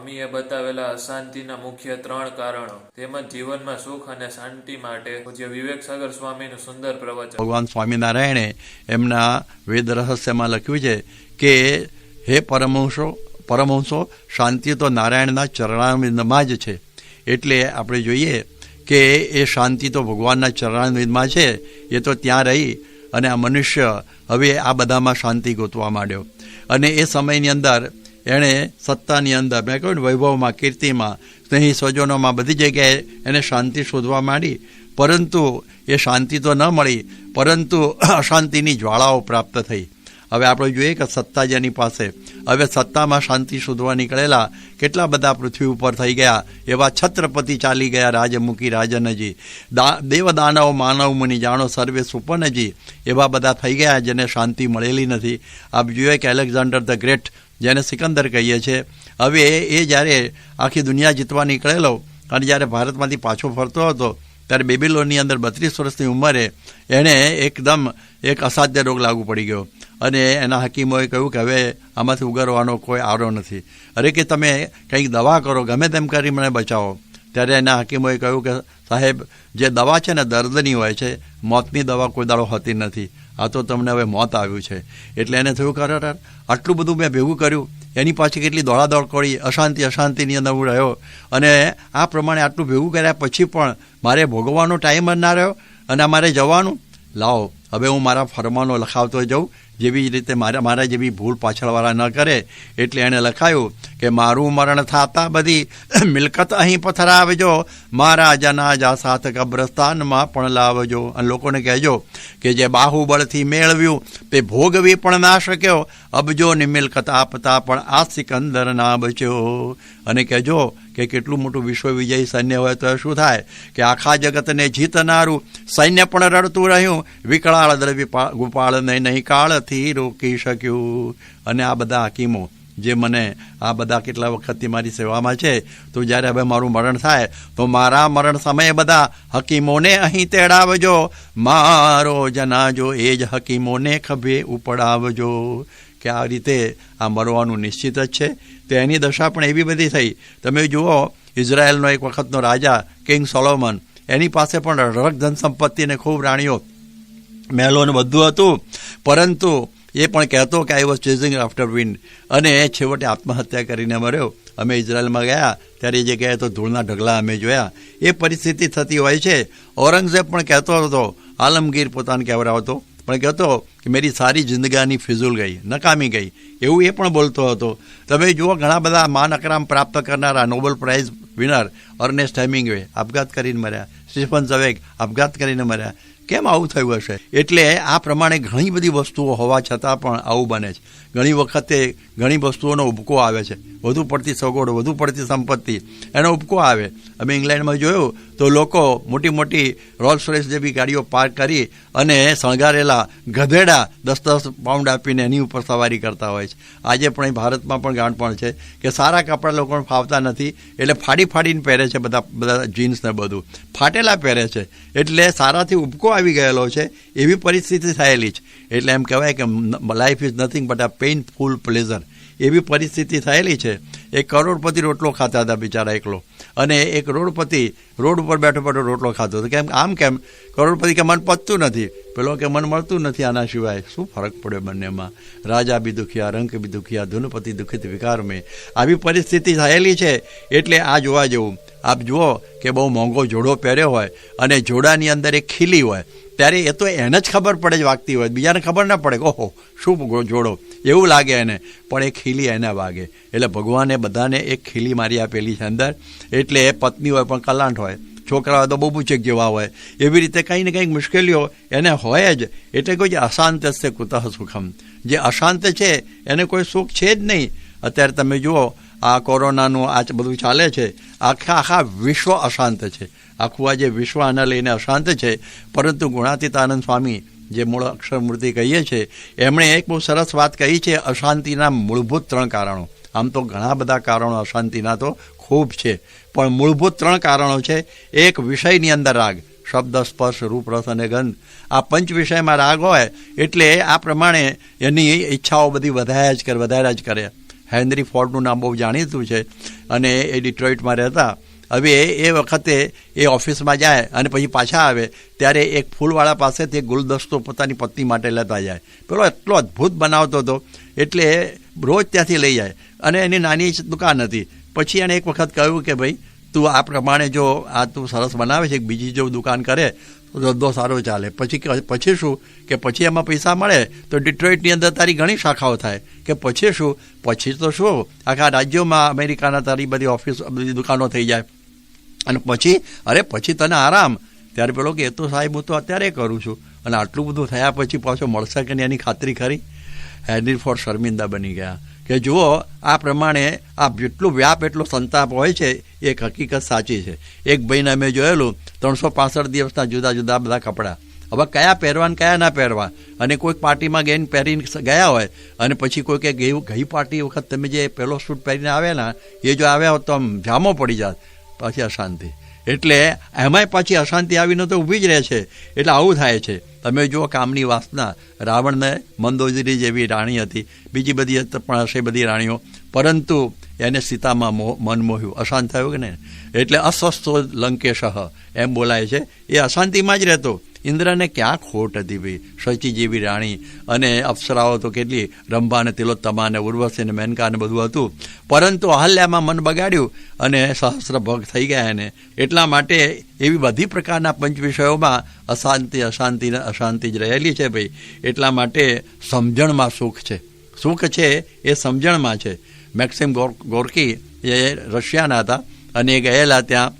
સ્વામીએ બતાવેલા અશાંતિના મુખ્ય ત્રણ કારણો. તેમજ જીવનમાં સુખ અને શાંતિ માટે પૂજ્ય વિવેક સાગર સ્વામીનું સુંદર પ્રવચન. ભગવાન સ્વામિનારાયણે એમના વેદ રહસ્યમાં લખ્યું છે કે, હે પરમહંસો પરમહંસો, શાંતિ તો નારાયણના ચરણાવિંદમાં જ છે. એટલે આપણે જોઈએ કે એ શાંતિ તો ભગવાનના ચરણાવિંદમાં છે, એ તો ત્યાં રહી અને આ મનુષ્ય હવે આ બધામાં શાંતિ ગોતવા માંડ્યો. અને એ સમયની અંદર એણે સત્તાની અંદર મેં કહ્યું વૈભવમાં, કીર્તિમાં, સ્નેહી સ્વજનોમાં બધી જગ્યાએ એને શાંતિ શોધવા માંડી. પરંતુ એ શાંતિ તો ન મળી, પરંતુ અશાંતિની જ્વાળાઓ પ્રાપ્ત થઈ. હવે આપણે જોઈએ કે સત્તા જેની પાસે. હવે સત્તામાં શાંતિ શોધવા નીકળેલા કેટલા બધા પૃથ્વી ઉપર થઈ ગયા, એવા છત્રપતિ ચાલી ગયા રાજમુખી, રાજનજી. દા, દેવદાનવ, માનવ મુનિ, જાણો સર્વે સુપનજી એવા બધા થઈ ગયા જેને શાંતિ મળેલી નથી. આપ જોઈએ કે એલેક્ઝાન્ડર ધ ગ્રેટ જેને સિકંદર કહીએ છીએ હવે એ જ્યારે આખી દુનિયા જીતવા નીકળેલો અને જ્યારે ભારતમાંથી પાછો ફરતો હતો, ત્યારે બેબીલોનની અંદર બત્રીસ વર્ષની ઉંમરે એણે એકદમ એક અસાધ્ય રોગ લાગુ પડી ગયો. અને એના હકીમોએ કહ્યું કે હવે આમાંથી ઉગારવાનો કોઈ આરો નથી. અરે કે તમે કંઈક દવા કરો, ગમે તેમ કરી મને બચાવો. ત્યારે એના હકીમોએ કહ્યું કે સાહેબ, જે દવા છે ને દર્દની હોય છે, મોતની દવા કોઈ દાડો હોતી નથી. આ તો તમને હવે મોત આવ્યું છે. એટલે એને થયું કે અરે, આટલું બધું મેં ભેગું કર્યું. એની પાછી કેટલી દોડાદોડ કરી, અશાંતિ, અશાંતિની અંદર હું રહ્યો. અને આ પ્રમાણે આટલું ભેગું કર્યા પછી પણ મારે ભોગવવાનો ટાઈમ જ ના રહ્યો. અને મારે જવાનું. લાવો, હવે હું મારા ફરમાનો લખાવતો જાઉં. જેવી રીતે મારા મારા જેવી ભૂલ પાછળવાળા ન કરે, એટલે એણે લખાયું કે, મારું મરણ થાતા બધી મિલકત અહીં પથરાવજો મારા જનાજા સાથ કબ્રસ્તાનમાં પણ લાવજો. અને લોકોને કહેજો કે, જે બાહુબળથી મેળવ્યું, તે ભોગવી પણ ના શક્યો અબજોની મિલકત આપતા પણ આ સિકંદર ના બચ્યો. અને કહેજો કે કેટલું મોટું વિશ્વ વિજયી સૈન્ય હોય તો શું થાય? કે આખા જગતને જીતનારું સૈન્ય પણ રડતું રહ્યું. વિકળાળ દ્રવ્ય ગોપાળને નહીં કાળથી રોકી શક્યું. અને આ બધા હકીમો, જે મને આ બધા કેટલા વખતથી મારી સેવામાં છે, તો જ્યારે હવે મારું મરણ થાય, તો મારા મરણ સમયે બધા હકીમોને અહીં તેડાવજો. મારો જનાજો એ જ હકીમોને ખભે ઉપડાવજો. કે આ રીતે આ મરવાનું નિશ્ચિત જ છે. તો એની દશા પણ એવી બધી થઈ. તમે જુઓ, ઇઝરાયલનો એક વખતનો રાજા, કિંગ સોલોમન, એની પાસે પણ રગ ધન સંપત્તિ ને ખૂબ રાણીઓ, મહેલો ને બધું હતું. પરંતુ એ પણ કહેતો કે I was chasing after wind અને એ છેવટે આત્મહત્યા કરીને મર્યો. અમે ઇઝરાયલમાં ગયા. ત્યારે એ જગ્યાએ તો ધૂળના ઢગલા અમે જોયા. એ પરિસ્થિતિ થતી હોય છે. ઔરંગઝેબ પણ કહેતો હતો, આલમગીર પોતાને કહેવડાવતો. પણ કહેતો કે મેરી સારી જિંદગાની ફિઝુલ ગઈ, નકામી ગઈ. એવું એ પણ બોલતો હતો. તમે જુઓ, ઘણા બધા માન અકરામ પ્રાપ્ત કરનારા Nobel prize winner Ernest Hemingway આપઘાત કરીને મર્યા. સ્ટીફન ઝવેગ આપઘાત કરીને મર્યા. કેમ આવું થયું હશે? એટલે આ પ્રમાણે ઘણી બધી વસ્તુઓ હોવા છતાં પણ આવું બને છે. ઘણી વખતે ઘણી વસ્તુઓનો ઉપકો આવે છે. વધુ પડતી સગવડ, વધુ પડતી સંપત્તિ, એનો ઉપકો આવે. અમે ઇંગ્લેન્ડમાં જોયું તો લોકો મોટી મોટી રોલ્સ રોલ્સ જેવી ગાડીઓ પાર્ક કરી અને શણગારેલા ગધેડા દસ દસ પાઉન્ડ આપીને એની ઉપર સવારી કરતા હોય છે. આજે પણ ભારતમાં પણ ગાંઠપણ છે કે સારા કપડાં લોકોને ફાવતા નથી, એટલે ફાડી ફાડીને પહેરે છે બધા બધા જીન્સ ને બધું. ફાટેલા પહેરે છે, એટલે સારાથી ઉપકો આવી ગયેલો છે, એવી પરિસ્થિતિ થયેલી છે. એટલે એમ કહેવાય કે life is nothing but a painful pleasure એવી પરિસ્થિતિ થયેલી છે. એક કરોડપતિ રોટલો ખાતા હતા બિચારા એકલો. અને એક રોડપતિ રોડ ઉપર બેઠો બેઠો રોટલો ખાતો હતો. કેમ, આમ કેમ? કરોડપતિ કે મન પતતું નથી. પેલો કે મન મળતું નથી આના સિવાય. શું ફરક પડ્યો બંનેમાં? રાજા બી દુખિયા, રંક બી દુખિયા, ધુનપતિ દુખિત વિકાર મેં આવી પરિસ્થિતિ થયેલી છે એટલે આ જોવા જેવું. આપ જુઓ કે બહુ મોંઘો જોડો પહેર્યો હોય અને જોડાની અંદર એક ખીલી હોય. ત્યારે એ તો એને જ ખબર પડે જ વાગતી હોય. બીજાને ખબર ના પડે ઓહો, શું જોડો. એવું લાગે એને. પણ એ ખીલી એને વાગે. એટલે ભગવાને બધાને એક ખીલી મારી આપેલી છે અંદર. એટલે એ પત્ની હોય પણ કલાંટ હોય. છોકરા હોય તો બબુચેક જેવા હોય. એવી રીતે કંઈ ને કંઈક મુશ્કેલીઓ એને હોય જ. એટલે કોઈ જે અશાંત છે કુતઃ સુખમ. જે અશાંત છે, એને કોઈ સુખ છે જ નહીં. અત્યારે તમે જુઓ, આ કોરોનાનું આ બધું ચાલે છે. આખા આખા વિશ્વ અશાંત છે. આખું આ જે વિશ્વ આને લઈને અશાંત છે. પરંતુ ગુણાતીતાનંદ સ્વામી જે મૂળ અક્ષરમૂર્તિ કહીએ છીએ, એમણે એક બહુ સરસ વાત કહી છે, અશાંતિના મૂળભૂત ત્રણ કારણો. આમ તો ઘણા બધા કારણો અશાંતિના તો ખૂબ છે, પણ મૂળભૂત ત્રણ કારણો છે. એક, વિષયની અંદર રાગ, શબ્દ, સ્પર્શ, રૂપ અને ગંધ. આ પંચ વિષયમાં રાગ હોય, એટલે આ પ્રમાણે એની ઈચ્છાઓ બધી વધાર્યા જ કરે વધાર્યા જ કરે. હેનરી ફોર્ડનું નામ બહુ જાણીતું છે, અને એ ડિટ્રોઇટમાં રહેતા. હવે એ વખતે એ ઓફિસમાં જાય અને પછી પાછા આવે, ત્યારે એક ફૂલવાળા પાસેથી ગુલદસ્તો પોતાની પત્ની માટે લેતા જાય. પેલો એટલો અદ્ભુત બનાવતો હતો, એટલે રોજ ત્યાંથી લઈ જાય. અને એની નાની દુકાન હતી. પછી એણે એક વખત કહ્યું કે ભાઈ, તું આ પ્રમાણે જો આ તું સરસ બનાવે છે બીજી જો દુકાન કરે, તો ધંધો સારો ચાલે. પછી પછી શું? કે પછી એમાં પૈસા મળે, તો ડિટ્રોઇટની અંદર તારી ઘણી શાખાઓ થાય. કે પછી શું? પછી તો શું? આખા રાજ્યોમાં અમેરિકાના તારી બધી ઓફિસ, બધી દુકાનો થઈ જાય. અને પછી, અરે પછી તને આરામ. ત્યારે પેલો કે, એ તો સાહેબ, હું તો અત્યારે કરું છું. અને આટલું બધું થયા પછી પાછો મળશે કે એની ખાતરી ખરી? હેડી ફોર શર્મિંદા બની ગયા. કે જુઓ, આ પ્રમાણે આ જેટલું વ્યાપ, એટલો સંતાપ હોય છે એક હકીકત સાચી છે. એક ભાઈને અમે જોયેલું, ત્રણસો પાસઠ દિવસના જુદા જુદા બધા કપડાં. હવે કયા પહેરવા ને કયા ના પહેરવા? અને કોઈક પાર્ટીમાં ગઈને પહેરીને ગયા હોય, અને પછી કોઈ કે ગઈ ગઈ પાર્ટી વખત તમે જે પહેલો સૂટ પહેરીને આવેલા, એ જો આવ્યા હોત તો આમ જામો પડી જાત. પાછી અશાંતિ. એટલે એમાંય પાછી અશાંતિ આવીને તો ઊભી જ રહે છે. એટલે આવું થાય છે. તમે જુઓ કામની વાસના, રાવણને મંદોજરી જેવી રાણી હતી. બીજી બધી પણ હશે બધી રાણીઓ. પરંતુ એને સીતામાં મન મોહ્યું. અશાંત થયું કે નહીં? એટલે અસ્વસ્થ લંકેશ એમ બોલાય છે. એ અશાંતિમાં જ રહેતો. ઇન્દ્રને ક્યાં ખોટ હતી ભાઈ શચી જેવી રાણી. અને અપ્સરાઓ તો કેટલી, રંભા અને તિલોત્તમા અને ઉર્વશી અને મેનકા અને બધું હતું. પરંતુ અહલ્યામાં મન બગાડ્યું અને સહસ્ર ભગ થઈ ગયા એને. એટલા માટે એવી બધી પ્રકારના પંચ વિષયોમાં અશાંતિ અશાંતિ અશાંતિ જ રહેલી છે ભાઈ. એટલા માટે સમજણમાં સુખ છે. સુખ છે એ સમજણમાં છે. મેક્સિમ ગોર, ગોર્કી એ રશિયાના હતા અને એ ગયેલા ત્યાં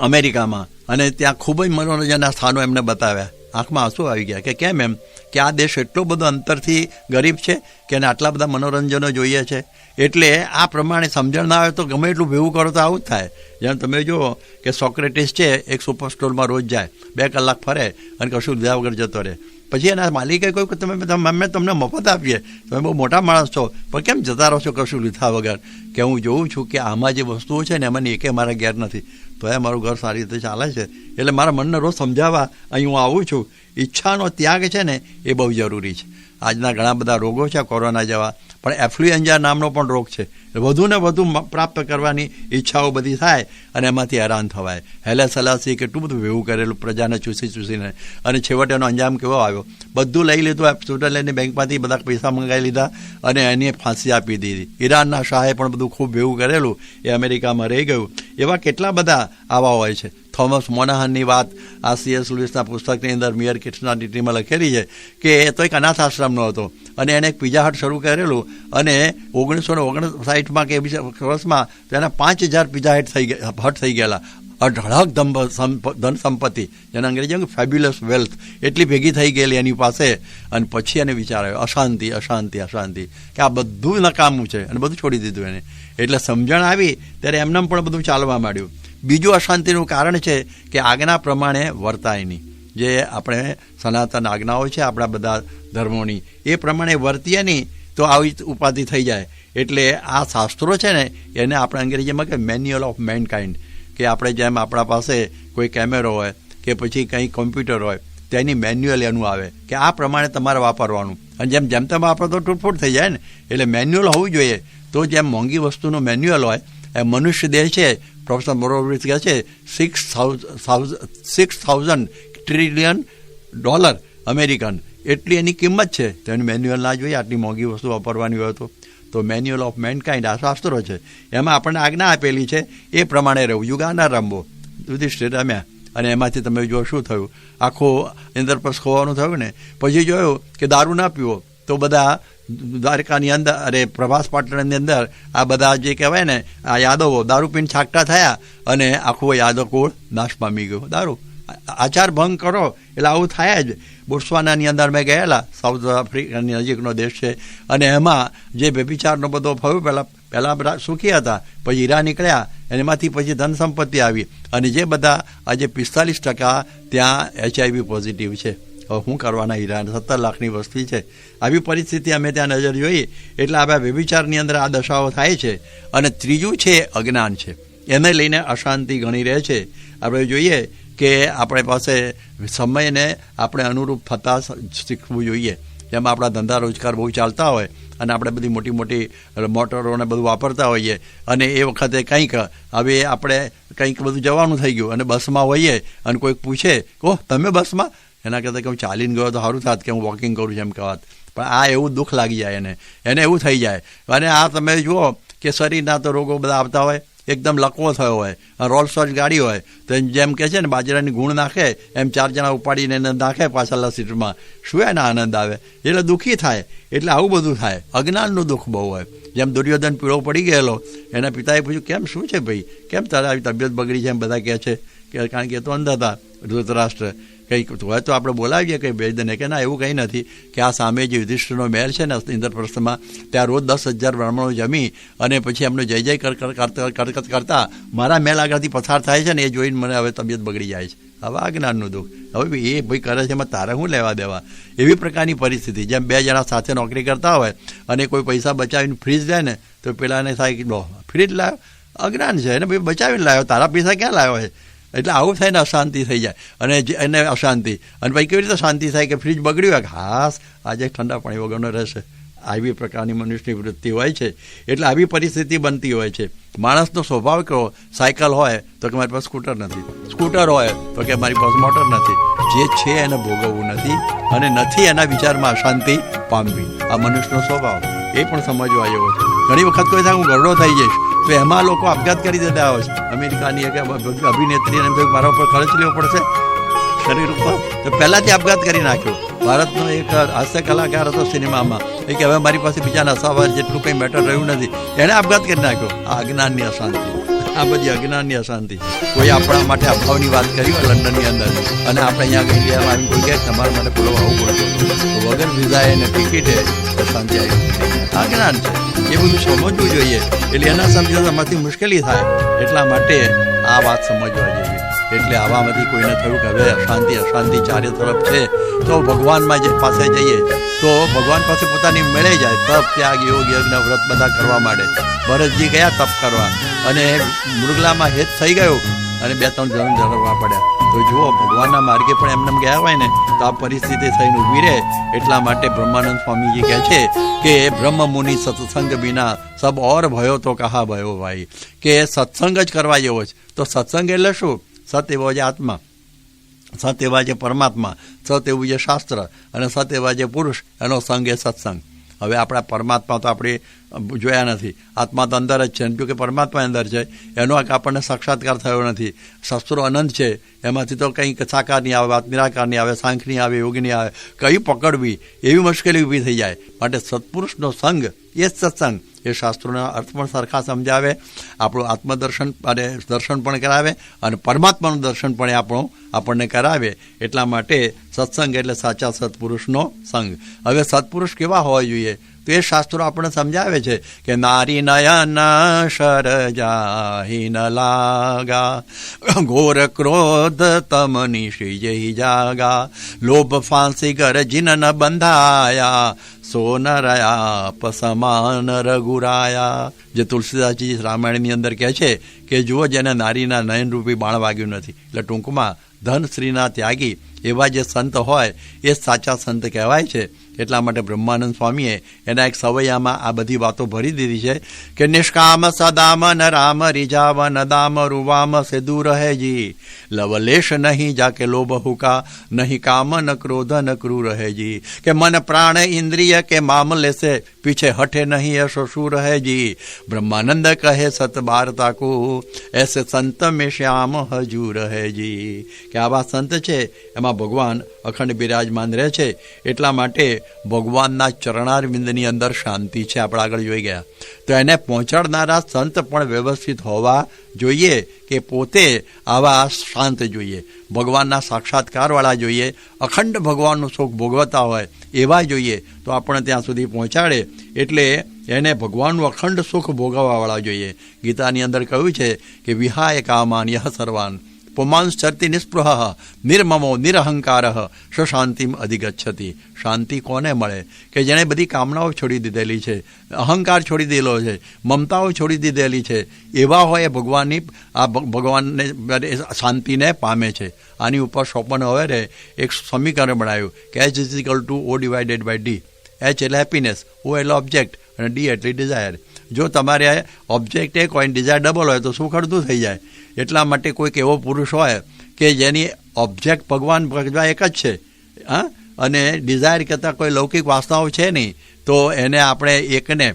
અમેરિકામાં. અને ત્યાં ખૂબ જ મનોરંજનના સ્થાનો એમને બતાવ્યા. આંખમાં આંસુ આવી ગયા કે કેમ એમ? કે આ દેશ એટલો બધો અંતરથી ગરીબ છે કે એને આટલા બધા મનોરંજનો જોઈએ છે? એટલે આ પ્રમાણે સમજણ ના આવે તો ગમે એટલું ભેવું કરો તો આવું જ થાય. જેમ તમે જુઓ કે સોક્રેટિસ છે, એક સુપર સ્ટોરમાં રોજ જાય. બે કલાક ફરે અને કશું લીધા વગર જતો રહે. પછી એના માલિકે કહ્યું કે તમે અમે તમને મફત આપીએ. તમે બહુ મોટા માણસ છો. પણ કેમ જતા રહો છો કશું લીધા વગર? કે હું જોઉં છું કે આમાં જે વસ્તુઓ છે ને એમાંની એકે મારા ઘેર નથી. તો એ મારું ઘર સારી રીતે ચાલે છે. એટલે મારા મનને રોજ સમજાવવા અહીં હું આવું છું. ઈચ્છાનો ત્યાગ છે ને, એ બહુ જરૂરી છે. આજના ઘણા બધા રોગો છે, કોરોના જેવા. પણ એફ્લુએન્જા નામનો પણ રોગ છે. વધુ ને વધુ પ્રાપ્ત કરવાની ઈચ્છાઓ બધી થાય અને એમાંથી હેરાન થવાય. હેલે સલાસી કેટલું બધું વેવું કરેલું પ્રજાને ચૂસી ચૂસીને. અને છેવટે એનો અંજામ કેવો આવ્યો? બધું લઈ લીધું સ્વિટરલેન્ડની બેંકમાંથી બધા પૈસા મંગાવી લીધા અને એની ફાંસી આપી દીધી. ઈરાનના શાહે પણ બધું ખૂબ વેવું કરેલું, એ અમેરિકામાં રહી ગયું. એવા કેટલા બધા આવા હોય છે. થોમસ મોનાહનની વાત આ સીએસ લુઇસના પુસ્તકની અંદર મિયર કિટ્સના ડીટીમાં લખેલી છે કે એ તો એક અનાથ આશ્રમનો હતો અને એણે એક પીઝા હટ શરૂ કરેલું અને ઓગણીસો ને ઓગણસાઠમાં કે બીજા વર્ષમાં તેના પાંચ હજાર પીઝા હટ થઈ ગયા, હટ થઈ ગયેલા. અઢળક ધન સંપત્તિ, જેને અંગ્રેજી ફેબ્યુલસ વેલ્થ એટલી ભેગી થઈ ગયેલી એની પાસે. અને પછી એને વિચાર આવ્યો, અશાંતિ અશાંતિ અશાંતિ. કે આ બધું નકામું છે અને બધું છોડી દીધું એને. એટલે સમજણ આવી, ત્યારે એમને પણ બધું ચાલવા માંડ્યું. બીજું અશાંતિનું કારણ છે કે આજ્ઞા પ્રમાણે વર્તાય નહીં. જે આપણે સનાતન આજ્ઞાઓ છે, આપણા બધા ધર્મોની, એ પ્રમાણે વર્તીએ નહીં, તો આવી ઉપાધિ થઈ જાય. એટલે આ શાસ્ત્રો છે ને, એને આપણે અંગ્રેજીમાં કે મેન્યુઅલ ઓફ મેનકાઇન્ડ, કે આપણે જેમ આપણા પાસે કોઈ કેમેરો હોય, કે પછી કંઈ કોમ્પ્યુટર હોય, તેની મેન્યુઅલ એનું આવે, કે આ પ્રમાણે તમારે વાપરવાનું. અને જેમ જેમ તેમ વાપરો તો તૂટફૂટ થઈ જાય ને. એટલે મેન્યુઅલ હોવું જોઈએ. તો જેમ મોંઘી વસ્તુનું મેન્યુઅલ હોય એ મનુષ્ય દેહ છે પ્રોફેસર મોરોવિસ કહે છે six thousand trillion dollar American એટલી એની કિંમત છે. તો એનું મેન્યુઅલ ના જોઈએ, આટલી મોંઘી વસ્તુ વાપરવાની હોય તો. તો મેન્યુઅલ ઓફ મેનકાઇન્ડ આ શાસ્ત્રો છે. એમાં આપણને આજ્ઞા આપેલી છે, એ પ્રમાણે રહેવું યુગાના રમવો યુધિષ્ઠિર રમ્યા. અને એમાંથી તમે જો શું થયું. આખું ઇન્દ્રપ્રસ્થ ખોવાનું થયું ને. પછી જોયું કે દારૂ ના પીવો. તો બધા દ્વારકાની અંદર અરે પ્રભાસ પાટણની અંદર આ બધા જે કહેવાય ને, આ યાદવો દારૂ પીને છાકટા થયા અને આખું યાદવ કુળ નાશ પામી ગયો. દારૂ. આચાર ભંગ કરો, એટલે આવું થાય જ. બોટ્સવાનાની અંદર મેં ગયેલા, સાઉથ આફ્રિકાની નજીકનો દેશ છે. અને એમાં જે વ્યભિચારનો બધો ફયો પહેલાં પહેલાં બધા સુખી હતા, પછી હીરા નીકળ્યા એમાંથી પછી ધન સંપત્તિ આવી. અને જે બધા આજે પિસ્તાલીસ ટકા ત્યાં એચઆઈવી પોઝિટિવ છે. શું કરવાના હીરા સત્તર લાખની વસ્તી છે. આવી પરિસ્થિતિ અમે ત્યાં નજર જોઈએ એટલે આ વ્યભિચારની અંદર આ દશાઓ થાય છે. અને ત્રીજું છે અજ્ઞાન છે. એને લઈને અશાંતિ ઘણી રહે છે. આપણે જોઈએ કે આપણે પાસે સમયને આપણે અનુરૂપ થતાં શીખવું જોઈએ. જેમાં આપણા ધંધા રોજગાર બહુ ચાલતા હોય અને આપણે બધી મોટી મોટી મોટરોને બધું વાપરતા હોઈએ અને એ વખતે કંઈક, હવે આપણે કંઈક બધું જવાનું થઈ ગયું અને બસમાં હોઈએ અને કોઈક પૂછે, ઓહ, તમે બસમાં? એના કરતાં કે હું ચાલીને ગયો તો સારું થાત કે હું વોકિંગ કરું છું એમ કહેવાત. પણ આ એવું દુઃખ લાગી જાય એને. એને એવું થઈ જાય. અને આ તમે જુઓ કે શરીરના તો રોગો બધા આવતા હોય. એકદમ લકવો થયો હોય. રોલ્સ રોયસ ગાડી હોય. તો જેમ કે છે ને, બાજરાની ગુણ નાખે, એમ ચાર જણા ઉપાડીને એને નાખે પાછળના સીટમાં. શું એને આનંદ આવે? એટલે દુઃખી થાય. એટલે આવું બધું થાય. અજ્ઞાનનું દુઃખ બહુ હોય. જેમ દુર્યોધન પીળો પડી ગયેલો, એના પિતાએ પૂછ્યું, કેમ? શું છે ભાઈ? કેમ તારે આવી તબિયત બગડી છે? એમ બધા કહે છે. કે કારણ કે તો અંધ હતા. ધૃતરાષ્ટ્ર કંઈક હોય, તો આપણે બોલાવીએ કંઈ વેદને કે ના, એવું કંઈ નથી કે આ સામે જે યુધિષ્ઠિરનો મહેલ છે ને ઇન્દ્રપ્રસ્થમાં, ત્યાં રોજ દસ હજાર બ્રાહ્મણો જમી અને પછી એમનો જય જય કર કર કરકત કરતા મારા મહેલ આગળથી પસાર થાય છે ને એ જોઈને મને હવે તબિયત બગડી જાય છે. હવે આ જ્ઞાનનું દુઃખ. હવે એ ભાઈ કરે છે, એમાં તારે શું લેવા દેવા? એવી પ્રકારની પરિસ્થિતિ. જેમ બે જણા સાથે નોકરી કરતા હોય અને કોઈ પૈસા બચાવીને ફ્રીજ લે ને, તો પેલાને થાય કે, લો, ફ્રીજ લાવ્યો અજ્ઞાન છે એને ભાઈ બચાવીને લાવ્યો તારા પૈસા ક્યાં લાવ્યો છે? એટલે આવું થાય ને અશાંતિ થઈ જાય. અને એને અશાંતિ. અને પછી કેવી રીતે શાંતિ થાય કે ફ્રીજ બગડ્યું હોય હાસ, આજે ઠંડા પાણી વગરનો રહેશે. આવી પ્રકારની મનુષ્યની વૃત્તિ હોય છે. એટલે આવી પરિસ્થિતિ બનતી હોય છે. માણસનો સ્વભાવ કહો સાયકલ હોય તો કે મારી પાસે સ્કૂટર નથી. સ્કૂટર હોય તો કે મારી પાસે મોટર નથી. જે છે એને ભોગવવું નથી અને નથી એના વિચારમાં અશાંતિ પામવી. આ મનુષ્યનો સ્વભાવ. એ પણ સમજવા જેવો છે. ઘણી વખત કોઈ થાય હું ગરડો થઈ જઈશ તો એમાં લોકો આપઘાત કરી દેતા હોય છે. અમેરિકાની એક અભિનેત્રીને એમ મારા ઉપર ખર્ચ લેવો પડશે શરીર ઉપર. તો પહેલાંથી આપઘાત કરી નાખ્યો. ભારતનો એક હાસ્ય કલાકાર હતો સિનેમામાં. એ કે હવે મારી પાસે બીજા નશાવાર જેટલું કંઈ મેટર રહ્યું નથી. એણે આપઘાત કરી નાખ્યો. આ અજ્ઞાનની અશાંતિ. આ બધી અજ્ઞાનની અશાંતિ કોઈ આપણા માટે અભાવની વાત કરી હોય લંડનની અંદર, અને આપણે અહીંયા ઇન્ડિયામાં આવીને કોઈ કહે, તમારા માટે બોલો, આવું પડતું તો વગર વિઝાએ અને ટિકિટે અશાંતિ આવી આ જ્ઞાન છે. એ બધું સમજવું જોઈએ. એટલે એના સમજવામાંથી મુશ્કેલી થાય, એટલા માટે આ વાત સમજવા જોઈએ. એટલે આવામાંથી કોઈને થયું કે હવે અશાંતિ અશાંતિ ચારે તરફ છે, તો ભગવાનમાં જે પાસે જઈએ, તો ભગવાન પાસે પોતાની મળે જાય, તપ, ત્યાગ, યોગ, યજ્ઞ, વ્રત બધા કરવા માંડે ભરતજી ગયા તપ કરવા. અને મૃગલામાં હેત થઈ ગયો અને બે ત્રણ જણ જરવા પડ્યા. તો જુઓ, ભગવાનના માર્ગે પણ એમને ગયા હોય ને, તો આ પરિસ્થિતિ થઈને ઊભી રહે. એટલા માટે બ્રહ્માનંદ સ્વામીજી કહે છે કે બ્રહ્મ મુનિ, સત્સંગ વિના સબ ઓર ભયો તો કહા ભયો ભાઈ? કે, સત્સંગ જ કરવા જેવો છે. તો સત્સંગ એટલે શું? સત એવો છે આત્મા. સત એવા છે પરમાત્મા, સત એવું છે શાસ્ત્ર, અને સત એવા છે પુરુષ, એનો સંગ એ સત્સંગ. હવે આપણા પરમાત્મા તો આપણે જોયા નથી. આત્મા તો અંદર જ છે. જો કે પરમાત્મા અંદર છે. એનો આપણને સાક્ષાત્કાર થયો નથી. શસ્ત્રો અનંત છે. એમાંથી તો કંઈક સાકાર નહીં આવે, વાત નિરાકાર નહીં આવે, સાંખ નહીં આવે, યોગ નહીં આવે. કઈ પકડવી? એવી મુશ્કેલી ઊભી થઈ જાય. માટે સત્પુરુષનો સંગ એ જ સત્સંગ. એ શાસ્ત્રોના અર્થ પણ સરખા સમજાવે, આપણું આત્મદર્શન અને દર્શન પણ કરાવે અને પરમાત્માનું દર્શન પણ આપણું, આપણને કરાવે. એટલા માટે સત્સંગ એટલે સાચા સત્પુરુષનો સંગ. હવે સત્પુરુષ કેવા હોવા જોઈએ? તો એ શાસ્ત્રો આપણને સમજાવે છે કે નારી નયન શર જાહી ન લાગા, ઘોર ક્રોધ તમ નિશી જઈ જાગા, લોભ ફાંસી ગર જીન ન બંધાયા સોનરયા પસમાન રઘુરાયા. જે તુલસીદાસજી રામાયણની અંદર કહે છે કે જુઓ જેને નારીના નયનરૂપી બાણ વાગ્યું નથી. એટલે ટૂંકમાં ધન સ્ત્રીના ત્યાગી એવા જે સંત હોય, એ સાચા સંત કહેવાય છે. એટલા માટે બ્રહ્માનંદ સ્વામીએ એના એક સવૈયામાં આ બધી વાતો ભરી દીધી છે કે નિષ્કામ સદામ ન રામ રીજાવ ન દામ રૂવામ સે દૂર હે જી. લવલેશ નહીં જાકે લોભ હુકા, નહીં કામ ન ક્રોધ ન ક્રૂર હે જી. કે મન પ્રાણ ઇન્દ્રિય કે મામ લેશે, પીછે હઠે નહીં એસો શું રહે જી. બ્રહ્માનંદ કહે સત બાર તાકુ, એસે સંત મે શ્યામ હજુ રહે જી. કે આવા સંત છે, એમાં ભગવાન અખંડ બિરાજમાન રહે છે, એટલા માટે ભગવાનના ચરણારવિંદની અંદર શાંતિ છે, આપણે આગળ જોઈ ગયા. તો એને પહોંચાડનારા સંત પણ વ્યવસ્થિત હોવા જોઈએ કે પોતે આવા શાંત જોઈએ. ભગવાનના સાક્ષાત્કારવાળા જોઈએ, અખંડ ભગવાનનું સુખ ભોગવતા હોય, એવા જોઈએ, તો આપણે ત્યાં સુધી પહોંચાડે. એટલે એને ભગવાનનું અખંડ સુખ ભોગવવાવાળા જોઈએ. ગીતાની અંદર કહ્યું છે કે વિહાય કામાન યહ સર્વાન. પુમાંસ ચરતી નિસ્પૃહ નિર્મમો નિરહંકાર શાંતિમ અધિગચ્છતી શાંતિ કોને મળે કે જેણે બધી કામનાઓ છોડી દીધેલી છે અહંકાર છોડી દીધેલો છે મમતાઓ છોડી દીધેલી છે એવા હોય ભગવાનની આ ભગવાનને શાંતિને પામે છે આની ઉપર સોપન હવે એક સમીકરણ બનાવ્યું કે H is equal to O divided by D H એટલે હેપીનેસ ઓ એટલે ઓબ્જેક્ટ અને ડી એટલે ડિઝાયર જો તમારે ઓબ્જેક્ટ એક હોય ડિઝાયર ડબલ હોય, તો સુખ અડધું થઈ જાય? એટલા માટે કોઈક એવો પુરુષ હોય કે જેની ઓબ્જેક્ટ ભગવાન ભગવા એક જ છે, હા? અને ડિઝાયર કરતાં કોઈ લૌકિક વાસનાઓ છે નહીં, તો એને આપણે એકને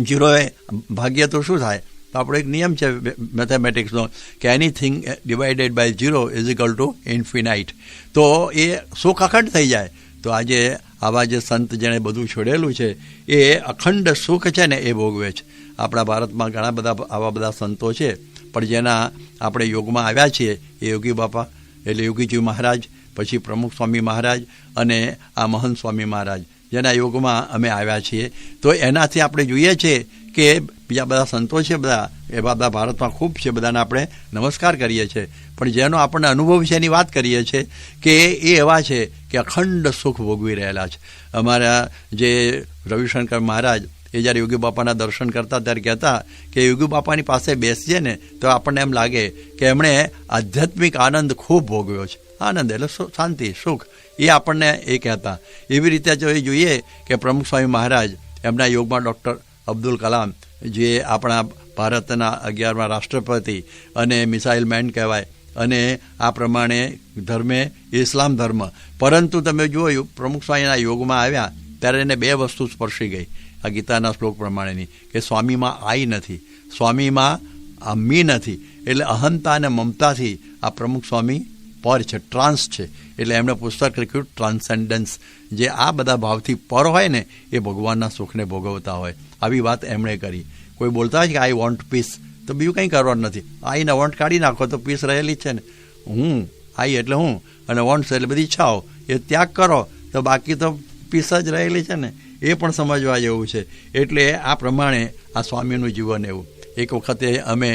જીરોએ ભાગ્ય તો શું થાય? તો આપણો એક નિયમ છે મેથેમેટિક્સનો કે anything divided by zero is equal to infinite તો એ સુખ અખંડ થઈ જાય. તો આજે આવા જે સંત જેણે બધું છોડેલું છે, એ અખંડ સુખ છે ને એ ભોગવે છે. આપણા ભારતમાં ઘણા બધા આવા બધા સંતો છે. પણ જેના આપણે યોગમાં આવ્યા છીએ એ યોગી બાપા, એટલે યોગીજી મહારાજ, પછી પ્રમુખ સ્વામી મહારાજ અને આ મહંત સ્વામી મહારાજ જેના યોગમાં અમે આવ્યા છીએ. તો એનાથી આપણે જોઈએ છીએ કે બીજા બધા સંતો છે બધા, એવા બધા ભારતમાં ખૂબ છે બધાને આપણે નમસ્કાર કરીએ છીએ. પણ જેનો આપણને અનુભવ છે એની વાત કરીએ છીએ કે એ એવા છે કે અખંડ સુખ ભોગવી રહેલા છે. અમારા જે રવિશંકર મહારાજ એ જ્યારે યોગી બાપાના દર્શન કરતા ત્યારે કહેતા કે યોગી બાપાની પાસે બેસીએ ને તો આપણને એમ લાગે કે એમણે આધ્યાત્મિક આનંદ ખૂબ ભોગવ્યો છે. આનંદ એટલે શાંતિ, સુખ, એ આપણને એ કહેતા. એવી રીતે જો એ જોઈએ કે પ્રમુખ સ્વામી મહારાજ, એમના યોગમાં ડૉક્ટર અબ્દુલ કલામ, જે આપણા ભારતના અગિયારમા રાષ્ટ્રપતિ અને મિસાઇલ મેન કહેવાય, અને આ પ્રમાણે ધર્મે ઇસ્લામ ધર્મ. પરંતુ તમે જોયું પ્રમુખ સ્વામીના યોગમાં આવ્યા ત્યારે એને બે વસ્તુ સ્પર્શી ગઈ, આ ગીતાના શ્લોક પ્રમાણેની, કે સ્વામીમાં આઈ નથી, સ્વામીમાં આ મી નથી, એટલે અહંતા અને મમતાથી આ પ્રમુખ સ્વામી પર છે ટ્રાન્સ છે, એટલે એમણે પુસ્તક લખ્યું ટ્રાન્સેન્ડન્સ જે આ બધા ભાવથી પર હોય ને, એ ભગવાનના સુખને ભોગવતા હોય. આવી વાત એમણે કરી. કોઈ બોલતા હોય કે આઈ વોન્ટ પીસ તો બીજું કંઈ કરવાનું નથી. આઈને વોન્ટ કાઢી નાખો, તો પીસ રહેલી છે ને. હું આઈ એટલે હું, અને વોન્ટ્સ એટલે બધી ઈચ્છાઓ એ ત્યાગ કરો, તો બાકી તો પીસ જ રહેલી છે ને, એ પણ સમજવા જેવું છે. એટલે આ પ્રમાણે આ સ્વામીનું જીવન એવું. એક વખતે અમે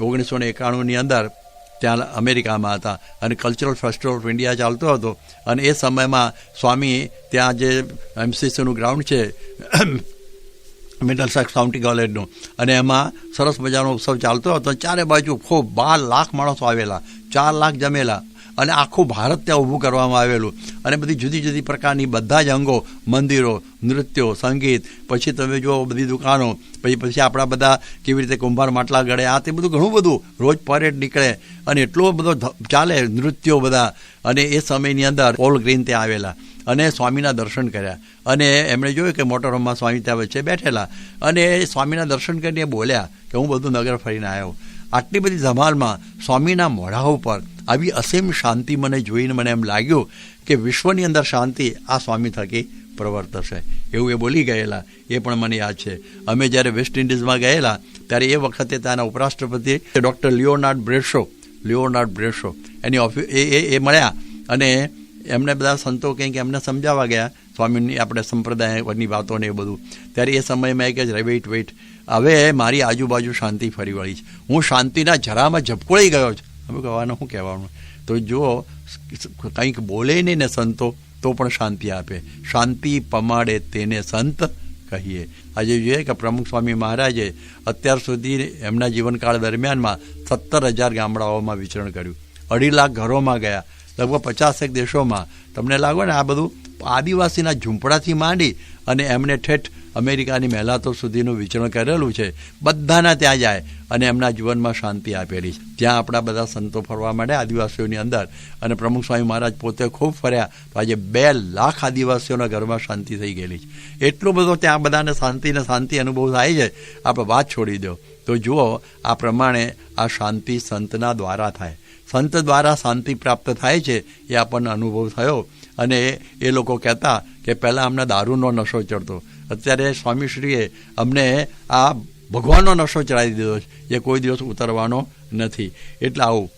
ઓગણીસો ને એકાણુંની અંદર ત્યાં અમેરિકામાં હતા અને કલ્ચરલ ફેસ્ટિવલ ઓફ ઇન્ડિયા ચાલતો હતો અને એ સમયમાં સ્વામી ત્યાં જે એમસીસીનું ગ્રાઉન્ડ છે મિડલસેક્સ કાઉન્ટી કોલેજનું અને એમાં સરસ મજાનો ઉત્સવ ચાલતો હતો. ચારે બાજુ ખૂબ, બાર લાખ માણસો આવેલા, ચાર લાખ જમેલા. અને આખું ભારત ત્યાં ઊભું કરવામાં આવેલું. અને બધી જુદી જુદી પ્રકારની બધા જ અંગો, મંદિરો, નૃત્યો, સંગીત, પછી તમે જુઓ બધી દુકાનો, પછી પછી આપણા બધા કેવી રીતે કુંભાર, માટલા ગળે, આ તે બધું ઘણું બધું રોજ પરેડ નીકળે અને એટલો બધો ચાલે નૃત્યો બધા. અને એ સમયની અંદર ઓલ ગ્રીન ત્યાં આવેલા. અને સ્વામીના દર્શન કર્યા. અને એમણે જોયું કે મોટરહોમમાં સ્વામી ત્યાં વચ્ચે બેઠેલા. અને સ્વામીના દર્શન કરીને બોલ્યા કે હું બધું નગર ફરીને આવ્યો. આટલી બધી ધમાલમાં સ્વામીના મોઢા ઉપર આવી અસીમ શાંતિ મને જોઈને મને એમ લાગ્યું કે વિશ્વની અંદર શાંતિ આ સ્વામી થકી પ્રવર્તશે. એવું એ બોલી ગયેલા, એ પણ મને યાદ છે. અમે જ્યારે વેસ્ટ ઇન્ડિઝમાં ગયેલા, ત્યારે એ વખતે ત્યાંના ઉપરાષ્ટ્રપતિ ડૉક્ટર લિયોનાર્ડ બ્રેશો લિયોનાર્ડ બ્રેશો, એની ઓફિસ એ એ મળ્યા અને એમને બધા સંતો કંઈક એમને સમજાવવા ગયા, સ્વામીની આપણે સંપ્રદાયની વાતોને એ બધું. ત્યારે એ સમયમાં એક કહે છે વેઇટ વેઇટ હવે મારી આજુબાજુ શાંતિ ફરી વળી છે. હું શાંતિના જરામાં ઝપકોળી ગયો છું. હવે કહેવાનું શું કહેવાનું? તો જો કંઈક બોલે નહીં ને સંતો, તો પણ શાંતિ આપે. શાંતિ પમાડે તેને સંત કહીએ. આજે જોઈએ કે પ્રમુખ સ્વામી મહારાજે અત્યાર સુધી એમના જીવનકાળ દરમિયાનમાં સત્તર હજાર ગામડાઓમાં વિચરણ કર્યું. અઢી લાખ ઘરોમાં ગયા. લગભગ પચાસેક દેશોમાં. તમને લાગો ને આ બધું આદિવાસીના ઝૂંપડાથી માંડી અને એમણે ઠેઠ અમેરિકાની મહેલાતો સુધીનું વિચરણ કરેલું છે. બધાના ત્યાં જાય અને એમના જીવનમાં શાંતિ આપેલી છે. ત્યાં આપણા બધા સંતો ફરવા માંડે આદિવાસીઓની અંદર અને પ્રમુખ સ્વામી મહારાજ પોતે ખૂબ ફર્યા તો આજે બે લાખ આદિવાસીઓના ઘરમાં શાંતિ થઈ ગયેલી છે. એટલો બધો ત્યાં બધાને શાંતિને શાંતિ અનુભવ થાય છે. આપણે વાત છોડી દો. તો જુઓ, આ પ્રમાણે આ શાંતિ સંતના દ્વારા થાય. સંત દ્વારા શાંતિ પ્રાપ્ત થાય છે એ આપણને અનુભવ થયો. અને એ લોકો કહેતા કે પહેલાં અમને દારૂનો નશો ચડતો. અત્યારે સ્વામીશ્રીએ અમને આ ભગવાનનો નશો ચડાવી દીધો છે, જે કોઈ દિવસ ઉતરવાનો નથી. એટલે આવું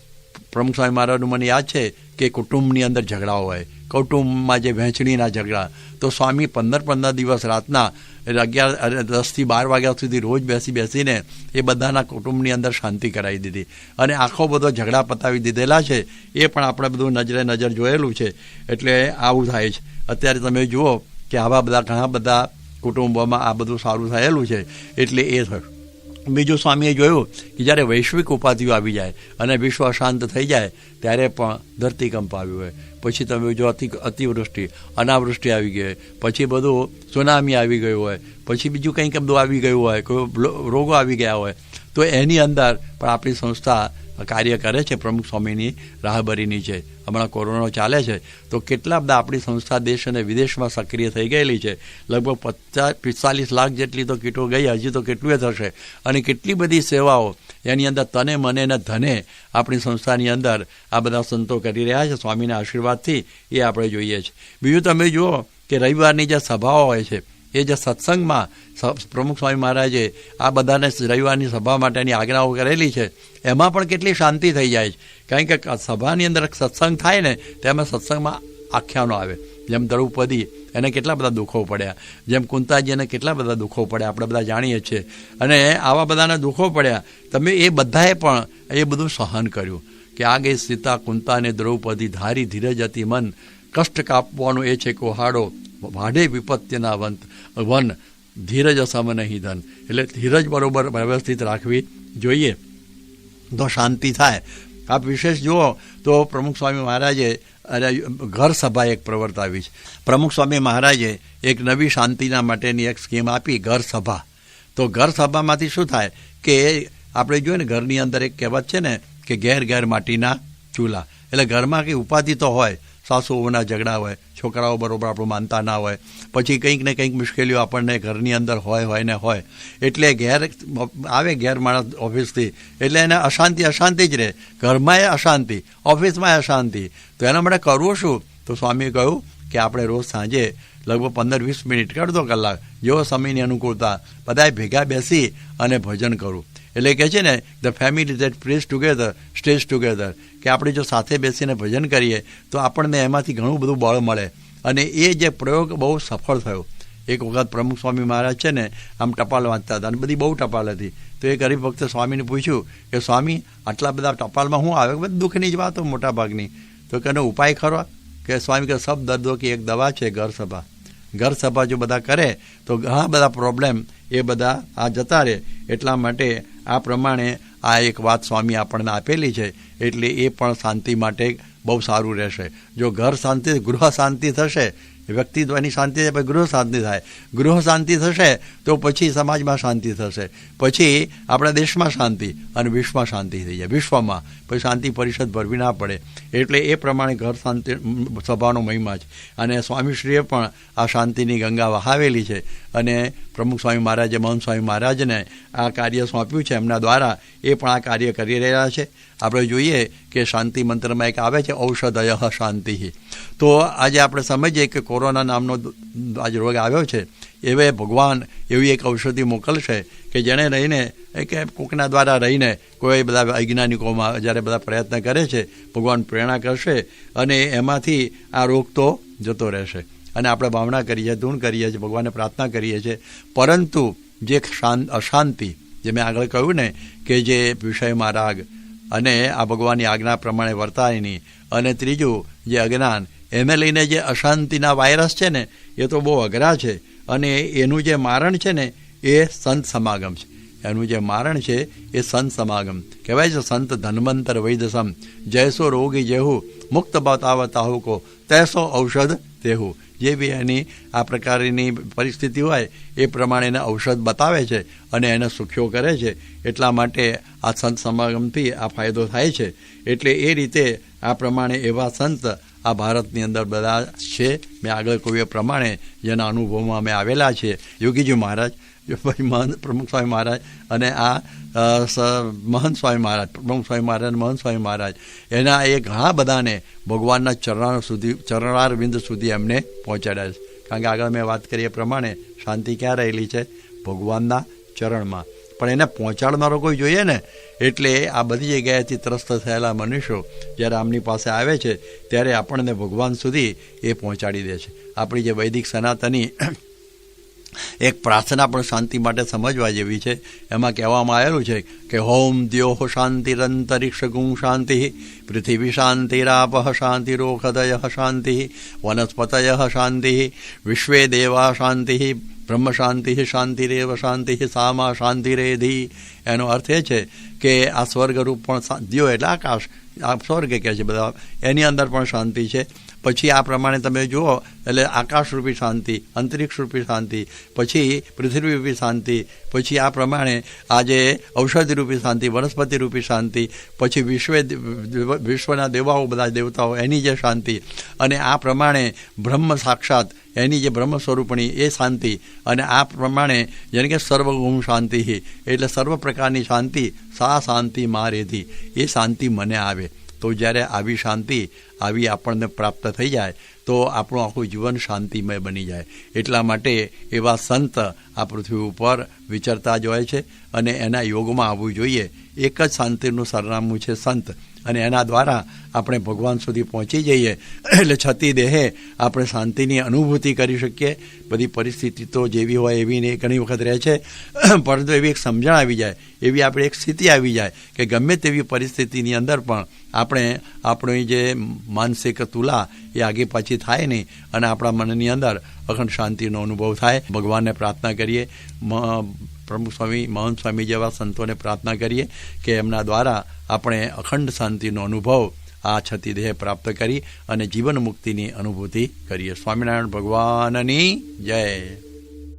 પ્રમુખ સ્વામી મહારાજનું મને યાદ છે કે કુટુંબની અંદર ઝઘડાઓ હોય, કુટુંબમાં જે વહેંચણીના ઝઘડા, તો સ્વામી પંદર પંદર દિવસ રાતના અગિયાર દસથી બાર વાગ્યા સુધી રોજ બેસી બેસીને એ બધાના કુટુંબની અંદર શાંતિ કરાવી દીધી. અને આખો બધો ઝઘડા પતાવી દીધેલા છે, એ પણ આપણે બધું નજરે નજર જોયેલું છે. એટલે આવું થાય છે. અત્યારે તમે જુઓ કે આવા બધા ઘણા બધા કુટુંબોમાં આ બધું સારું થયેલું છે. એટલે એ થયું. બીજું સ્વામીએ જોયું કે જ્યારે વૈશ્વિક ઉપાધિઓ આવી જાય અને વિશ્વ અશાંત થઈ જાય, ત્યારે પણ ધરતીકંપ આવ્યું હોય. પછી તમે જો અતિ, અતિવૃષ્ટિ, અનાવૃષ્ટિ આવી ગઈ પછી બધું સુનામી આવી ગયું હોય, પછી બીજું કંઈક બધું આવી ગયું હોય, કોઈ રોગો આવી ગયા હોય, તો એની અંદર પણ આપણી સંસ્થા કાર્ય કરે છે, પ્રમુખ સ્વામીની રાહબરીની છે. હમણાં કોરોના ચાલે છે. તો કેટલા બધા આપણી સંસ્થા દેશ અને વિદેશમાં સક્રિય થઈ ગયેલી છે? લગભગ પચાસ, પિસ્તાલીસ લાખ જેટલી તો કીટો ગઈ, હજી તો કેટલું થશે. અને કેટલી બધી સેવાઓ એની અંદર તને, મને ને ધને આપણી સંસ્થાની અંદર આ બધા સંતો કરી રહ્યા છે. સ્વામીના આશીર્વાદથી એ આપણે જોઈએ છીએ બીજું તમે જુઓ કે રવિવારની જે સભાઓ હોય છે એ જે સત્સંગમાં પ્રમુખ સ્વામી મહારાજે આ બધાને રવિવારની સભા માટેની આજ્ઞાઓ કરેલી છે, એમાં પણ કેટલી શાંતિ થઈ જાય છે. કારણ કે સભાની અંદર સત્સંગ થાય ને તેમાં સત્સંગમાં આખ્યાનો આવે. જેમ દ્રૌપદી એને કેટલા બધા દુઃખો પડ્યા. જેમ કુંતાજીને કેટલા બધા દુઃખો પડ્યા, આપણે બધા જાણીએ છીએ. અને આવા બધાના દુઃખો પડ્યા, તમે એ બધાએ પણ એ બધું સહન કર્યું. કે આ ગઈ સીતા કુંતા અને દ્રૌપદી ધારી ધીરજ હતી મન, કષ્ટ કાપવાનું એ છે કોહાડો વાઢે વિપત્તિના વંત, વન ધીરજ અસમ નહીં ધન એટલે ધીરજ બરોબર વ્યવસ્થિત રાખવી જોઈએ. તો શાંતિ થાય. આપ વિશેષ જુઓ તો પ્રમુખ સ્વામી મહારાજે અને ઘર સભા એક પ્રવર્તાવી છે. પ્રમુખ સ્વામી મહારાજે એક નવી શાંતિના માટેની એક સ્કીમ આપી ઘર સભા. તો ઘર સભામાંથી શું થાય કે આપણે જોઈએ ને ઘરની અંદર એક કહેવત છે ને કે ઘેર ઘેર માટીના ચૂલા. એટલે ઘરમાં કંઈ ઉપાધિ તો હોય સાસુઓના ઝઘડા હોય, છોકરાઓ બરોબર આપણું માનતા ના હોય, પછી કંઈક ને કંઈક મુશ્કેલીઓ આપણને ઘરની અંદર હોય હોય ને હોય. એટલે ઘેર, આવે ઘેર માણસ ઓફિસથી, એટલે એને અશાંતિ અશાંતિ જ રહે. ઘરમાંય અશાંતિ ઓફિસમાંય અશાંતિ. તો એના માટે કરવું શું? તો સ્વામીએ કહ્યું કે આપણે રોજ સાંજે લગભગ પંદર વીસ મિનિટ કે અડધો કલાક. જેવો સમયની અનુકૂળતા. બધાએ ભેગા બેસી અને ભજન કરવું એટલે કે છે ને the family that prays together stays together કે આપણે જો સાથે બેસીને ભજન કરીએ, તો આપણને એમાંથી ઘણું બધું બળ મળે. અને એ જે પ્રયોગ બહુ સફળ થયો. એક વખત પ્રમુખ સ્વામી મહારાજ છે ને, આમ ટપાલ વાંચતા હતા અને બધી બહુ ટપાલ હતી. તો એ હરિભક્ત સ્વામીને પૂછ્યું કે, સ્વામી, આટલા બધા ટપાલમાં હું આવે બધું દુઃખની જ વાતો મોટા ભાગની તો કે ઉપાય ખરો? કે, સ્વામી, કે, સબ દર્દો કે એક દવા છે ઘર સભા. ઘર સભા જો બધા કરે, તો ઘણા બધા પ્રોબ્લેમ એ બધા આ જતા રહે. એટલા માટે આ પ્રમાણે આ એક વાત સ્વામી આપણને આપેલી છે, એટલે એ પણ શાંતિ માટે બહુ સારું રહેશે. જો ઘર શાંતિ, ગૃહ શાંતિ થશે વ્યક્તિત્વની શાંતિ થાય, પછી ગૃહ શાંતિ થાય. ગૃહ શાંતિ થશે તો પછી સમાજમાં શાંતિ થશે. પછી આપણા દેશમાં શાંતિ અને વિશ્વમાં શાંતિ થઈ જાય. વિશ્વમાં. પછી શાંતિ પરિષદ ભરવી ના પડે. એટલે એ પ્રમાણે ઘર શાંતિ, સભાનો મહિમા છે. અને સ્વામીશ્રીએ પણ આ શાંતિની ગંગા વહાવેલી છે. અને પ્રમુખ સ્વામી મહારાજે, મહંત સ્વામી મહારાજને આ કાર્ય સોંપ્યું છે. એમના દ્વારા એ પણ આ કાર્ય કરી રહ્યા છે. આપણે જોઈએ કે શાંતિ મંત્રમાં એક આવે છે ઔષધય શાંતિ. તો આજે આપણે સમજીએ કે કોરોના નામનો આજે રોગ આવ્યો છે, એવે ભગવાન એવી એક ઔષધિ મોકલશે કે જેણે રહીને કે કોકના દ્વારા રહીને કોઈ બધા વૈજ્ઞાનિકોમાં જ્યારે બધા પ્રયત્ન કરે છે, ભગવાન પ્રેરણા કરશે અને એમાંથી આ રોગ તો જતો રહેશે. અને આપણે ભાવના કરીએ ધૂણ કરીએ છીએ, ભગવાનને પ્રાર્થના કરીએ છીએ. પરંતુ જે શાંત, અશાંતિ, જે મેં આગળ કહ્યું ને, કે જે વિષયમાં રાગ અને આ ભગવાનની આજ્ઞા પ્રમાણે વર્તાય નહીં. અને ત્રીજું, જે અજ્ઞાન એને લઈને જે અશાંતિના વાયરસ છે ને, એ તો બહુ અઘરા છે. અને એનું જે મારણ છે ને, એ સંત સમાગમ છે. એનું જે મારણ છે, એ સંત સમાગમ. કહેવાય છે સંત ધન્વંતર વૈદસમ. જયસો રોગી જેહુ, મુક્ત બતાવતા હુકો તૈસો ઔષધ તેહુ જે બી એની આ પ્રકારની પરિસ્થિતિ હોય, એ પ્રમાણે એને ઔષધ બતાવે છે અને એને સુખ્યો કરે છે. એટલા માટે આ સંત સમાગમથી આ ફાયદો થાય છે. એટલે એ રીતે આ પ્રમાણે એવા સંત આ ભારતની અંદર બધા છે. મેં આગળ કહ્યું પ્રમાણે જેના અનુભવમાં અમે આવેલા છીએ યોગીજી મહારાજ પ્રમુખ સ્વામી મહારાજ અને આ મહંત સ્વામી મહારાજ પ્રમુખ સ્વામી મહારાજ, મહંત સ્વામી મહારાજ, એના એ ઘણા બધાને ભગવાનના ચરણાર સુધી, ચરણારવિંદ સુધી એમને પહોંચાડ્યા છે. કારણ કે આગળ મેં વાત કરી એ પ્રમાણે શાંતિ ક્યાં રહેલી છે? ભગવાનના ચરણમાં. પણ એને પહોંચાડનારો કોઈ જોઈએ ને, એટલે આ બધી જગ્યાએથી ત્રસ્ત થયેલા મનુષ્યો જ્યારે આમની પાસે આવે છે, ત્યારે આપણને ભગવાન સુધી એ પહોંચાડી દે છે. આપણી જે વૈદિક સનાતની એક પ્રાર્થના પણ શાંતિ માટે સમજવા જેવી છે. એમાં કહેવામાં આવેલું છે કે હોમ દ્યો શાંતિરંતરિક્ષ ગુમ શાંતિ, પૃથ્વી શાંતિરાપ શાંતિરોખદય શાંતિ વનસ્પતય શાંતિ, વિશ્વે દેવા શાંતિ, બ્રહ્મ શાંતિ શાંતિરેવ શાંતિ, સામા શાંતિરેધી એનો અર્થ એ છે કે આ સ્વર્ગરૂપ પણ દ્યો એટલે આકાશ, આ સ્વર્ગ કહે છે બધા. એની અંદર પણ શાંતિ છે. પછી આ પ્રમાણે તમે જુઓ, એટલે આકાશરૂપી શાંતિ, અંતરિક્ષરૂપી શાંતિ, પછી પૃથ્વીરૂપી શાંતિ, પછી આ પ્રમાણે આજે ઔષધિરૂપી શાંતિ, વનસ્પતિરૂપી શાંતિ, પછી વિશ્વ, વિશ્વના દેવાઓ બધા દેવતાઓ, એની જે શાંતિ, અને આ પ્રમાણે બ્રહ્મ સાક્ષાત, એની જે બ્રહ્મ સ્વરૂપણી, એ શાંતિ, અને આ પ્રમાણે જેને કે સર્વગુમ શાંતિ, એટલે સર્વ પ્રકારની શાંતિ, સા શાંતિ મારેથી, એ શાંતિ મને આવે. તો જ્યારે આવી શાંતિ આવી આપણને પ્રાપ્ત થઈ જાય, તો આપણું આખું જીવન શાંતિમય બની જાય. એટલા માટે એવા સંત આ પૃથ્વી ઉપર વિચરતા જ હોય છે અને એના યોગમાં આવવું જોઈએ. એક જ શાંતિનું સરનામું છે સંત. અને એના દ્વારા આપણે ભગવાન સુધી પહોંચી જઈએ. એટલે છતી દેહે આપણે શાંતિની અનુભૂતિ કરી શકીએ. બધી પરિસ્થિતિ તો જેવી હોય એવી ઘણી વખત રહે છે. પરંતુ એવી એક સમજણ આવી જાય. એવી આપણે એક સ્થિતિ આવી જાય કે ગમે તેવી પરિસ્થિતિની અંદર પણ આપણે આપણી જે માનસિક તુલા એ આગે પાછી થાય નહીં. અને આપણા મનની અંદર અખંડ શાંતિનો અનુભવ થાય. ભગવાનને પ્રાર્થના કરીએ. પ્રમુખ સ્વામી, મહંત સ્વામી જેવા સંતોને પ્રાર્થના કરીએ કે એમના દ્વારા આપણે અખંડ શાંતિનો અનુભવ આ છતી દેહ પ્રાપ્ત કરી અને જીવન મુક્તિની અનુભૂતિ કરીએ. સ્વામિનારાયણ ભગવાનની જય.